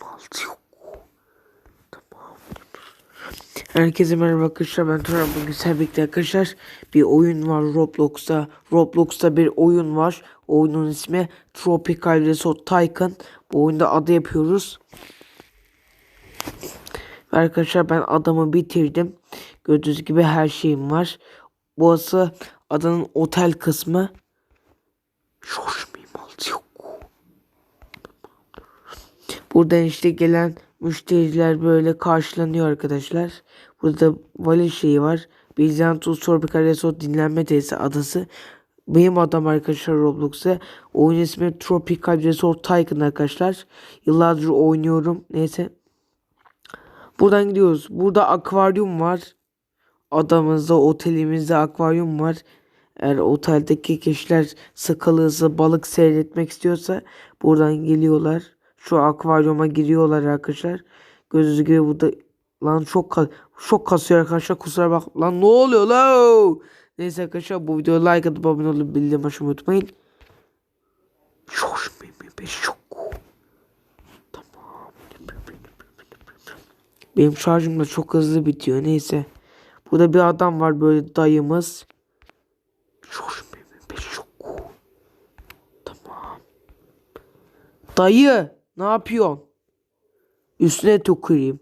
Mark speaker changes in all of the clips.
Speaker 1: Altı yok. Tamam. Herkese merhaba arkadaşlar ben Turan. Bugün sizlerle arkadaşlar bir oyun var Roblox'ta. Roblox'ta bir oyun var. Oyunun ismi Tropical Resort Tycoon. Bu oyunda ada yapıyoruz. Arkadaşlar ben adamı bitirdim. Gördüğünüz gibi her şeyim var. Burası adanın otel kısmı. Şoşmayayım altı yok Buradan işte gelen müşteriler böyle karşılanıyor arkadaşlar. Burada vali şeyi var. Bizantus Tropical Resort dinlenme tesisi adası. Benim adam arkadaşlar Roblox'ta. Oyun ismi Tropical Resort Tycoon arkadaşlar. Yıllardır oynuyorum. Neyse. Buradan gidiyoruz. Burada akvaryum var. Adamızda, otelimizde akvaryum var. Eğer oteldeki kişiler sıkılırsa, balık seyretmek istiyorsa buradan geliyorlar. Şu akvaryuma giriyorlar arkadaşlar. Gördüğünüz gibi burada lan çok çok kasıyor arkadaşlar kusura bak. Lan ne oluyor la? Neyse arkadaşlar bu videoya like atıp abone olup bildirim açmayı unutmayın. Be şok. Tamam. Benim şarjım da çok hızlı bitiyor neyse. Burada bir adam var böyle dayımız. Tamam. Dayı ne yapıyorsun? Üstüne tüküreyim.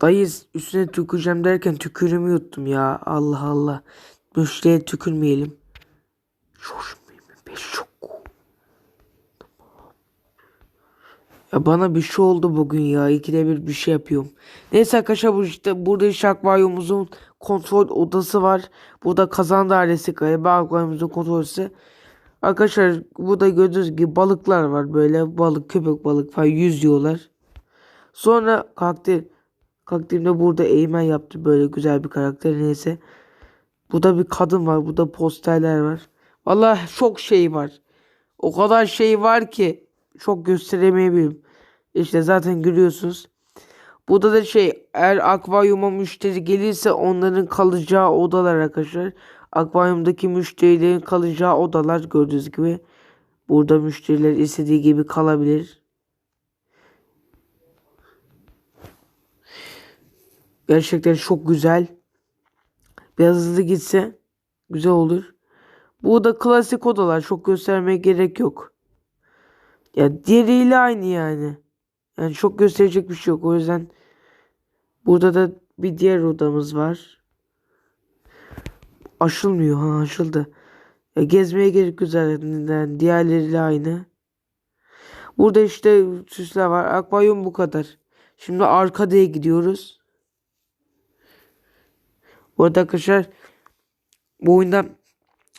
Speaker 1: Dayı üstüne tüküreceğim derken tükürümü yuttum ya. Allah Allah. Müşteriye tükürmeyelim. Ya bana bir şey oldu bugün ya. İkide bir bir şey yapıyorum. Neyse arkadaşlar bu işte burada işte akvaryumumuzun kontrol odası var. Burada kazan dairesi galiba akvaryumumuzun kontrol odası. Arkadaşlar burada gördüğünüz gibi balıklar var böyle balık köpek balık falan yüzüyorlar. Sonra karakter karakterimde burada eğmen yaptı böyle güzel bir karakter neyse. Burada bir kadın var burada posterler var. Vallahi çok şey var. O kadar şey var ki çok gösteremeyebilirim. İşte zaten görüyorsunuz. Burada da şey eğer akvaryuma müşteri gelirse onların kalacağı odalar arkadaşlar. Akvaryumdaki müşterilerin kalacağı odalar gördüğünüz gibi. Burada müşteriler istediği gibi kalabilir. Gerçekten çok güzel. Biraz hızlı gitse güzel olur. Bu da klasik odalar. Çok göstermeye gerek yok. Ya diğeriyle aynı yani. Yani çok gösterecek bir şey yok. O yüzden burada da bir diğer odamız var. Aşılmıyor ha aşıldı. Ya gezmeye gerek güzel. Yani diğerleriyle aynı. Burada işte süsler var. Akvaryum bu kadar. Şimdi arkadaya gidiyoruz. Bu arada arkadaşlar bu oyunda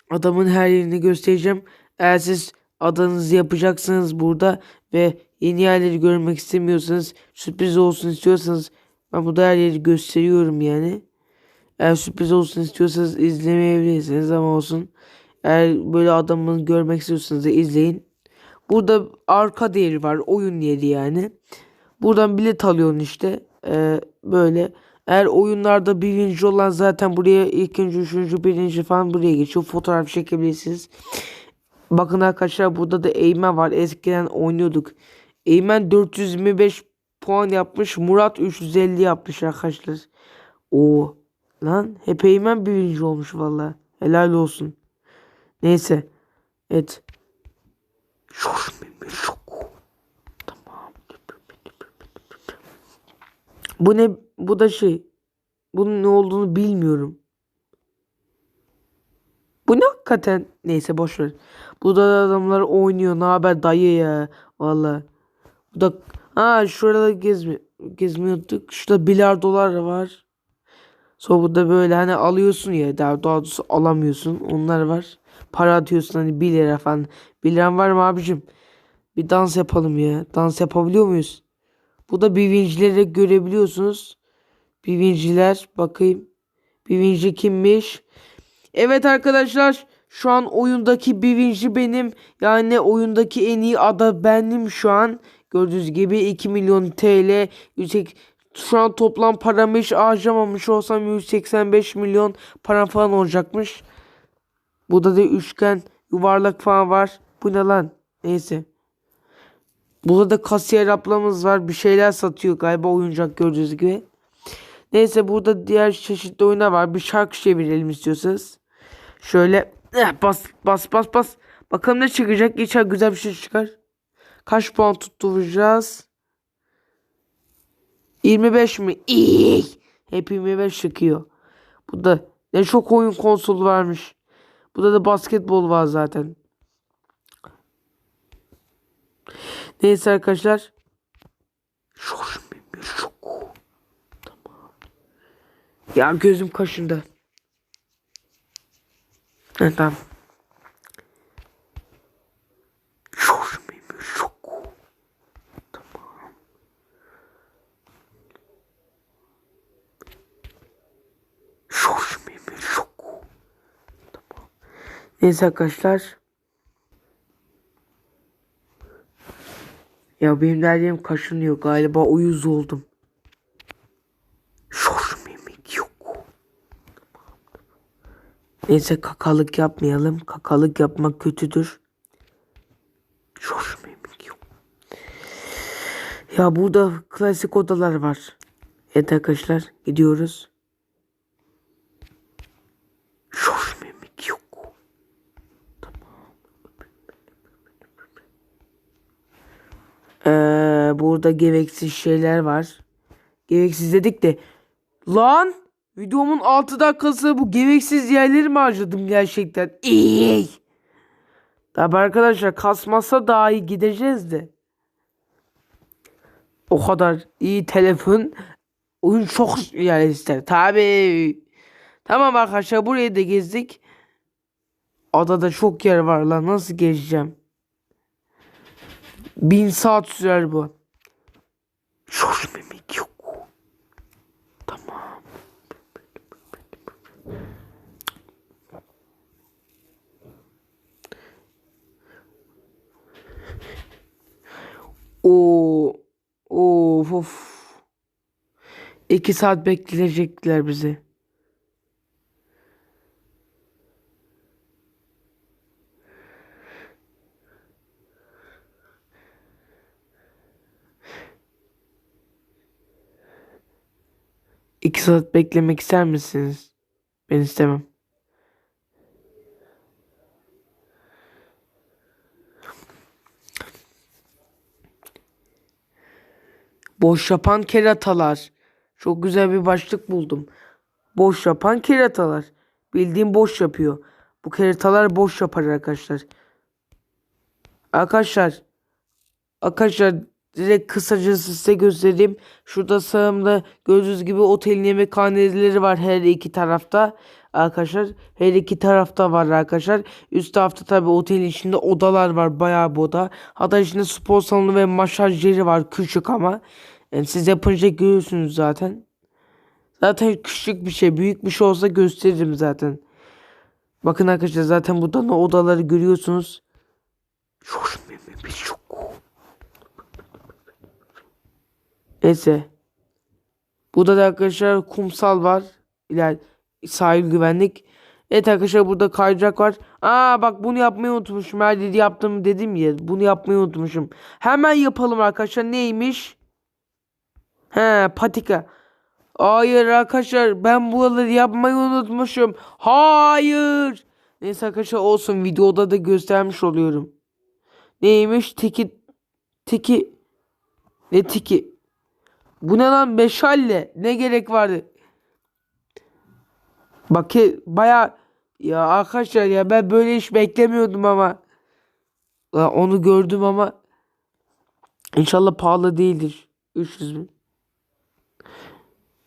Speaker 1: adamın her yerini göstereceğim. Eğer siz adanızı yapacaksınız burada ve yeni yerleri görmek istemiyorsanız sürpriz olsun istiyorsanız ben burada her yeri gösteriyorum yani. Eğer sürpriz olsun istiyorsanız izlemeyebilirsiniz ama olsun. Eğer böyle adamını görmek istiyorsanız da izleyin. Burada arka değeri var. Oyun yeri yani. Buradan bilet alıyorsun işte. Ee, böyle. Eğer oyunlarda birinci olan zaten buraya ikinci, üçüncü, birinci falan buraya geçiyor. Fotoğraf çekebilirsiniz. Bakın arkadaşlar burada da Eymen var. Eskiden oynuyorduk. Eymen 425 puan yapmış. Murat 350 yapmış arkadaşlar. O lan hep Eymen birinci olmuş valla. Helal olsun. Neyse. Evet. Tamam. Bu ne? Bu da şey. Bunun ne olduğunu bilmiyorum. Bu ne hakikaten? Neyse boş ver. Burada da adamlar oynuyor. Ne haber dayı ya? Valla. Bu da ha şurada gezmi gezmiyorduk. Şurada bilardolar var. Sonra burada böyle hani alıyorsun ya daha doğrusu alamıyorsun. Onlar var. Para atıyorsun hani 1 lira falan. 1 liran var mı abicim? Bir dans yapalım ya. Dans yapabiliyor muyuz? Bu da bivincileri görebiliyorsunuz. Bivinciler bakayım. Bivinci kimmiş? Evet arkadaşlar şu an oyundaki birinci benim. Yani oyundaki en iyi ada benim şu an. Gördüğünüz gibi 2 milyon TL yüksek şu an toplam paramı hiç harcamamış olsam 185 milyon param falan olacakmış. Burada da üçgen yuvarlak falan var. Bu ne lan? Neyse. Burada da kasiyer ablamız var. Bir şeyler satıyor galiba oyuncak gördüğünüz gibi. Neyse burada diğer çeşitli oyunlar var. Bir şarkı çevirelim istiyorsanız. Şöyle eh, bas bas bas bas. Bakalım ne çıkacak. İnşallah güzel bir şey çıkar. Kaç puan tutturacağız? 25 mi? İyi. Hep 25 çıkıyor. Burada ne çok oyun konsolu varmış. Burada da basketbol var zaten. Neyse arkadaşlar. Şoş mimi şok. Tamam. Ya gözüm kaşındı. Evet tamam. Şoş mimi şok. Tamam. Şoş mimi şok. Tamam. Neyse arkadaşlar. Ya benim derdim kaşınıyor galiba uyuz oldum. Şoş mimik yok. Neyse kakalık yapmayalım. Kakalık yapmak kötüdür. Şoş mimik yok. Ya burada klasik odalar var. Evet arkadaşlar gidiyoruz. Şoş mimik yok. Ee, burada gereksiz şeyler var. Gereksiz dedik de. Lan! Videomun 6 dakikası bu gereksiz yerleri mi harcadım gerçekten? İyi. Tabi arkadaşlar kasmazsa daha iyi gideceğiz de. O kadar iyi telefon oyun çok yer ister. Tabi. Tamam arkadaşlar burayı da gezdik. Adada çok yer var lan nasıl gezeceğim? Bin saat sürer bu. Şoş mimik yok. Tamam. Oo, of, of. İki saat bekleyecekler bizi. İki saat beklemek ister misiniz? Ben istemem. Boş yapan keratalar. Çok güzel bir başlık buldum. Boş yapan keratalar. Bildiğim boş yapıyor. Bu keratalar boş yapar arkadaşlar. Arkadaşlar. Arkadaşlar direkt kısacası size göstereyim. Şurada sağımda gördüğünüz gibi otelin yemekhaneleri var her iki tarafta. Arkadaşlar her iki tarafta var arkadaşlar. Üst tarafta tabi otelin içinde odalar var bayağı bir oda. Hatta içinde spor salonu ve masaj yeri var küçük ama. Yani siz yapınca görüyorsunuz zaten. Zaten küçük bir şey büyük bir şey olsa gösteririm zaten. Bakın arkadaşlar zaten buradan odaları görüyorsunuz. Mimi bir şok. Neyse. Burada da arkadaşlar kumsal var. İler sahil güvenlik. Evet arkadaşlar burada kayacak var. Aa bak bunu yapmayı unutmuşum. Her dedi yaptım dedim ya. Bunu yapmayı unutmuşum. Hemen yapalım arkadaşlar. Neymiş? He patika. Hayır arkadaşlar ben buraları yapmayı unutmuşum. Hayır. Neyse arkadaşlar olsun videoda da göstermiş oluyorum. Neymiş? Tiki tiki ne tiki? Bu ne lan meşale? Ne gerek vardı? Bak baya ya arkadaşlar ya ben böyle iş beklemiyordum ama ya onu gördüm ama inşallah pahalı değildir. 300 bin.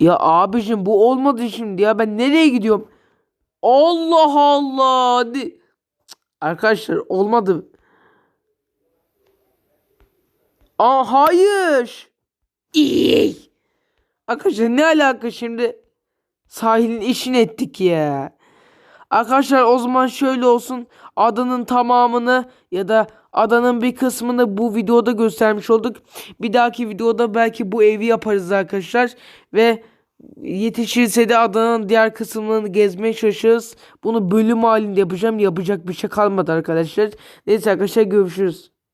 Speaker 1: Ya abicim bu olmadı şimdi ya ben nereye gidiyorum? Allah Allah. Arkadaşlar olmadı. Aa hayır. İyi. Arkadaşlar ne alaka şimdi? Sahilin işini ettik ya. Arkadaşlar o zaman şöyle olsun. Adanın tamamını ya da adanın bir kısmını bu videoda göstermiş olduk. Bir dahaki videoda belki bu evi yaparız arkadaşlar. Ve yetişirse de adanın diğer kısımlarını gezmeye çalışırız. Bunu bölüm halinde yapacağım. Yapacak bir şey kalmadı arkadaşlar. Neyse arkadaşlar görüşürüz.